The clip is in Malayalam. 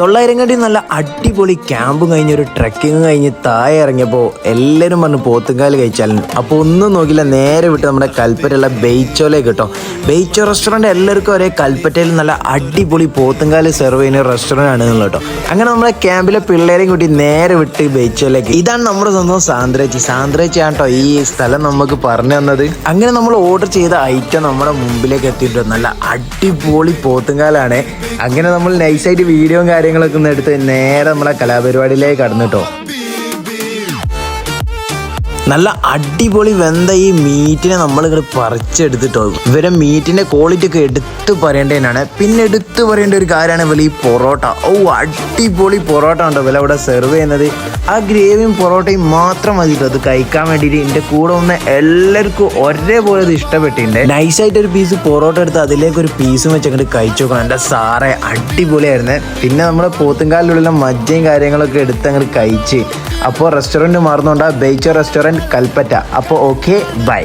തൊള്ളായിരങ്ങാടി നല്ല അടിപൊളി ക്യാമ്പും കഴിഞ്ഞ് ഒരു ട്രക്കിങ് കഴിഞ്ഞ് താഴെ ഇറങ്ങിയപ്പോൾ എല്ലാവരും പറഞ്ഞു പോത്തുങ്കാൽ കഴിച്ചാലും അപ്പോൾ ഒന്നും നോക്കില്ല നേരെ വിട്ട് നമ്മുടെ കൽപ്പറ്റയുള്ള ബെയ്ച്ചോലേക്ക് കേട്ടോ. ബെയ്ച്ചോ റെസ്റ്റോറന്റ് എല്ലാവർക്കും ഒരേ കൽപ്പറ്റയിൽ നല്ല അടിപൊളി പോത്തുങ്കാൽ സെർവ് ചെയ്യുന്ന റെസ്റ്റോറന്റ് ആണ് കേട്ടോ. അങ്ങനെ നമ്മുടെ ക്യാമ്പിലെ പിള്ളേരെയും കൂട്ടി നേരെ വിട്ട് ബെയ്ച്ചോലേക്ക് ഇതാണ് നമ്മുടെ സ്വന്തം സാന്ദ്രേച്ചി. സാന്ദ്രേച്ചി ആണ് കേട്ടോ ഈ സ്ഥലം നമുക്ക് പറഞ്ഞു തന്നത്. അങ്ങനെ നമ്മൾ ഓർഡർ ചെയ്ത ഐറ്റം നമ്മുടെ മുമ്പിലേക്ക് എത്തിയിട്ടുണ്ട്. നല്ല അടിപൊളി പോത്തുങ്കാലാണ് അങ്ങനെ നമ്മൾ നൈസായിട്ട് വീഡിയോയും കാര്യങ്ങളൊക്കെ ഒന്ന് എടുത്ത് നേരെ നമ്മളെ കലാപരിപാടിയിലേക്ക് കടന്നു കേട്ടോ. നല്ല അടിപൊളി വെന്ത ഈ മീറ്റിനെ നമ്മൾ ഇങ്ങോട്ട് പറിച്ചെടുത്തിട്ടോ. ഇവരെ മീറ്റിന്റെ ക്വാളിറ്റി ഒക്കെ എടുത്തു പറയേണ്ടതിനാണ്. പിന്നെ എടുത്തു പറയേണ്ട ഒരു കാര്യമാണ് ഇവർ ഈ പൊറോട്ട. ഓ അടിപൊളി പൊറോട്ട ഉണ്ടോ ഇവല അവിടെ സെർവ് ചെയ്യുന്നത്. ആ ഗ്രേവിയും പൊറോട്ടയും മാത്രം മതി അത് കഴിക്കാൻ വേണ്ടിയിട്ട് എന്റെ കൂടെ വന്ന എല്ലാവർക്കും ഒരേപോലെ അത് ഇഷ്ടപ്പെട്ടിട്ടുണ്ട്. നൈസായിട്ട് ഒരു പീസ് പൊറോട്ട എടുത്ത് അതിലേക്ക് ഒരു പീസും വെച്ച് അങ്ങോട്ട് കഴിച്ചു നോക്കണം. എന്റെ സാറേ അടിപൊളിയായിരുന്നു. പിന്നെ നമ്മുടെ പോത്തുംകാലിലുള്ള മജ്ജയും കാര്യങ്ങളൊക്കെ എടുത്ത് അങ്ങോട്ട് കഴിച്ച്. അപ്പോൾ റെസ്റ്റോറന്റ് മാറുന്നുണ്ട് ബേച്ചർ റെസ്റ്റോറന്റ് കൽപ്പറ്റ. അപ്പോൾ ഓക്കെ ബൈ